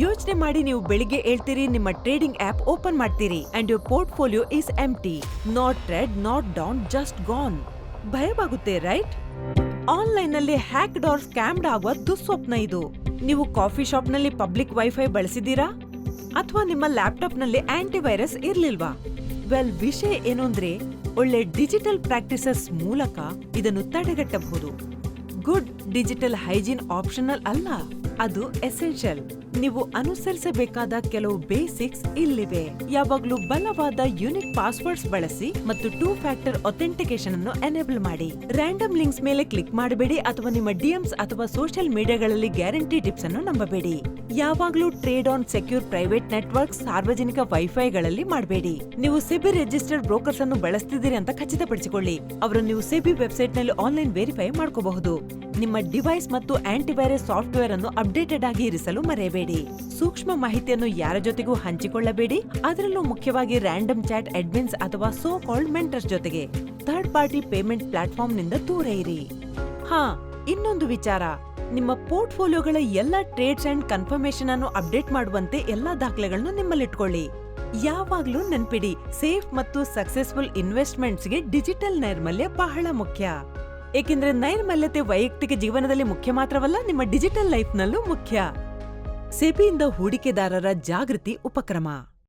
ಯೋಚನೆ ಮಾಡಿ ನೀವು ಬೆಳಿಗ್ಗೆ ಹೇಳ್ತೀರಿ, ನಿಮ್ಮ ಟ್ರೇಡಿಂಗ್ ಆಪ್ ಓಪನ್ ಮಾಡ್ತೀರಿ and your portfolio is it not red not down just gone ಭಯವಾಗುತ್ತೆ right ಆನ್ಲೈನ್ನಲ್ಲಿ ಹ್ಯಾಕ್ಡ್ ಆರ್ ಸ್ಕ್ಯಾಮ್ಡ್ ಆಗುವ ದುಸ್ವಪ್ನ ಇದು. ನೀವು ಕಾಫಿ ಶಾಪ್ನಲ್ಲಿ ಪಬ್ಲಿಕ್ ವೈಫೈ ಬಳಸಿದೀರಾ ಅಥವಾ ನಿಮ್ಮ ಲ್ಯಾಪ್ಟಾಪ್ನಲ್ಲಿ ಆಂಟಿವೈರಸ್ ಇರ್ಲಿಲ್ವಾ? ವೆಲ್ ವಿಷಯ ಏನು ಅಂದ್ರೆ, ಒಳ್ಳೆ ಡಿಜಿಟಲ್ ಪ್ರಾಕ್ಟೀಸಸ್ ಮೂಲಕ ಇದನ್ನು ತಡೆಗಟ್ಟಬಹುದು. ಗುಡ್ ಡಿಜಿಟಲ್ ಹೈಜೀನ್ ಆಪ್ಷನಲ್ ಅಲ್ಲ, ಅದು ಎಸೆನ್ಷಿಯಲ್ ನೀವು ಅನುಸರಿಸಬೇಕಾದ ಕೆಲವು ಬೇಸಿಕ್ಸ್ ಇಲ್ಲಿವೆ. ಯಾವಾಗಲೂ ಬಲವಾದ ಯುನಿಕ್ ಪಾಸ್ವರ್ಡ್ಸ್ ಬಳಸಿ ಮತ್ತು ಟೂ ಫ್ಯಾಕ್ಟರ್ ಅಥೆಂಟಿಕೇಶನ್ ಅನ್ನು ಎನೇಬಲ್ ಮಾಡಿ. ರ್ಯಾಂಡಮ್ ಲಿಂಕ್ಸ್ ಮೇಲೆ ಕ್ಲಿಕ್ ಮಾಡಬೇಡಿ ಅಥವಾ ನಿಮ್ಮ ಡಿಎಂಸ್ ಅಥವಾ ಸೋಷಿಯಲ್ ಮೀಡಿಯಾಗಳಲ್ಲಿ ಗ್ಯಾರಂಟಿ ಟಿಪ್ಸ್ ಅನ್ನು ನಂಬಬೇಡಿ. ಯಾವಾಗಲೂ trade on secure private network ಸಾರ್ವಜನಿಕ ವೈಫೈಗಳಲ್ಲಿ ಮಾಡಬೇಡಿ. ನೀವು ಸೆಬಿ ರಿಜಿಸ್ಟರ್ಡ್ ಬ್ರೋಕರ್ಸ್ ಅನ್ನು ಬಳಸ್ತಿದ್ದೀರಿ ಅಂತ ಖಚಿತಪಡಿಸಿಕೊಳ್ಳಿ. ಅವರು ನೀವು ಸೆಬಿ ವೆಬ್ಸೈಟ್ನಲ್ಲಿ ಆನ್ಲೈನ್ ವೆರಿಫೈ ಮಾಡ್ಕೋಬಹುದು. ನಿಮ್ಮ ಡಿವೈಸ್ ಮತ್ತು ಆಂಟಿವೈರಸ್ ಸಾಫ್ಟ್ವೇರ್ ಅನ್ನು ಅಪ್ಡೇಟೆಡ್ ಆಗಿ ಇರಿಸಲು ಮರೆಯಬೇಡಿ. ಸೂಕ್ಷ್ಮ ಮಾಹಿತಿಯನ್ನು ಯಾರ ಜೊತೆಗೂ ಹಂಚಿಕೊಳ್ಳಬೇಡಿ. ಅದರಲ್ಲೂ ಮುಖ್ಯವಾಗಿ ರ್ಯಾಂಡಮ್ ಚಾಟ್ ಅಡ್ಮಿನ್ಸ್ ಅಥವಾ ಸೋ ಕಾಲ್ಡ್ ಮೆಂಟರ್ಸ್ ಜೊತೆಗೆ. ಥರ್ಡ್ ಪಾರ್ಟಿ ಪೇಮೆಂಟ್ ಪ್ಲಾಟ್ಫಾರ್ಮ್ನಿಂದ ದೂರ ಇರಿ. ಹಾ, ಇನ್ನೊಂದು ವಿಚಾರ. ನಿಮ್ಮ ಪೋರ್ಟ್ಫೋಲಿಯೋಗಳ ಎಲ್ಲ ಟ್ರೇಡ್ಸ್ ಅಂಡ್ ಕನ್ಫರ್ಮೇಶನ್ ಅನ್ನು ಅಪ್ಡೇಟ್ ಮಾಡುವಂತೆ ಎಲ್ಲಾ ದಾಖಲೆಗಳನ್ನು ನಿಮ್ಮಲ್ಲಿಟ್ಕೊಳ್ಳಿ. ಯಾವಾಗ್ಲೂ ನೆನ್ಪಿಡಿ ಸೇಫ್ ಮತ್ತು ಸಕ್ಸೆಸ್ಫುಲ್ ಇನ್ವೆಸ್ಟ್ಮೆಂಟ್ಸ್ಗೆ ಡಿಜಿಟಲ್ ನೈರ್ಮಲ್ಯ ಬಹಳ ಮುಖ್ಯ. ಏಕೆಂದ್ರೆ ನೈರ್ಮಲ್ಯತೆ ವೈಯಕ್ತಿಕ ಜೀವನದಲ್ಲಿ ಮುಖ್ಯ ಮಾತ್ರವಲ್ಲ ನಿಮ್ಮ ಡಿಜಿಟಲ್ ಲೈಫ್ನಲ್ಲೂ ಮುಖ್ಯ. ಸೆಬಿಯಿಂದ ಹೂಡಿಕೆದಾರರ ಜಾಗೃತಿ ಉಪಕ್ರಮ.